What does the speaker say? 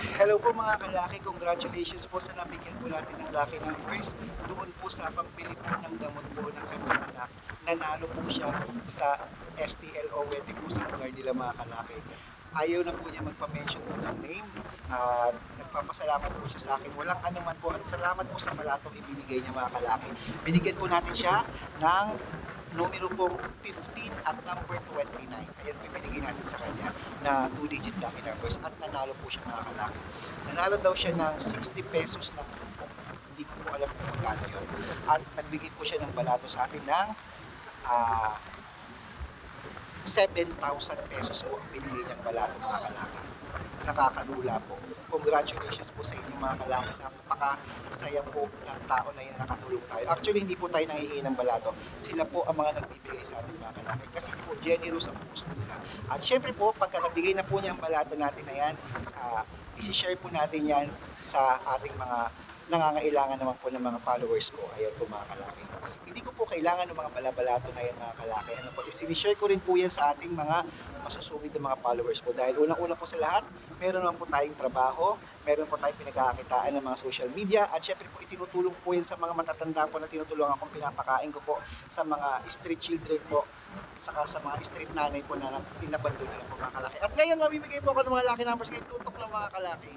Hello po mga kalaki, congratulations po sa nabigyan po natin ng lucky numbers. Doon po sa pambili po ng gamot po ng kanyang anak. Nanalo po siya sa STL o wedding po sa lugar nila mga kalaki. Ayaw na po niya magpa-mention po ng name at nagpapasalamat po siya sa akin. Walang anuman po at salamat po sa palatong ibinigay niya mga kalaki. Binigyan po natin siya ng numero pong 15 at number 29. Ayan po yung binigay natin sa kanya na 2-digit lucky numbers at nanalo po siya mga kalaki. Nanalo daw siya ng 60 pesos na tumpok. Hindi ko po alam kung magkano yun. At nagbigay po siya ng balato sa atin ng ah, 7,000 pesos po ang binigay niyang balato mga kalaki. Nakakalula po. Congratulations po sa inyo mga kalaki. Napakasaya po ng tao na yun na nakatulong tayo. Actually, hindi po tayo nangihingi ng balato. Sila po ang mga nagbibigay sa atin mga kalaki. Kasi po, generous ang puso nila. At syempre po, pagka nabigay na po niya ang balato natin na yan, uh, isi-share po natin yan sa ating mga nangangailangan naman po ng mga followers ko. Ayaw po mga kalaki. Hindi ko po kailangan ng mga balabalato na yan mga kalaki. Ano po, sinishare ko rin po yan sa ating mga masusugid na mga followers po. Dahil unang-una po sa lahat, meron naman po tayong trabaho, meron po tayong pinagkakakitaan ng mga social media, at syempre po itinutulong po yan sa mga matatanda po na tinutulungan kong pinapakain ko po sa mga street children po saka sa mga street nanay po na inabandon nila po mga kalaki. At ngayon, mamimigay po ako ng mga laki numbers kay Tutok ng mga kalaki.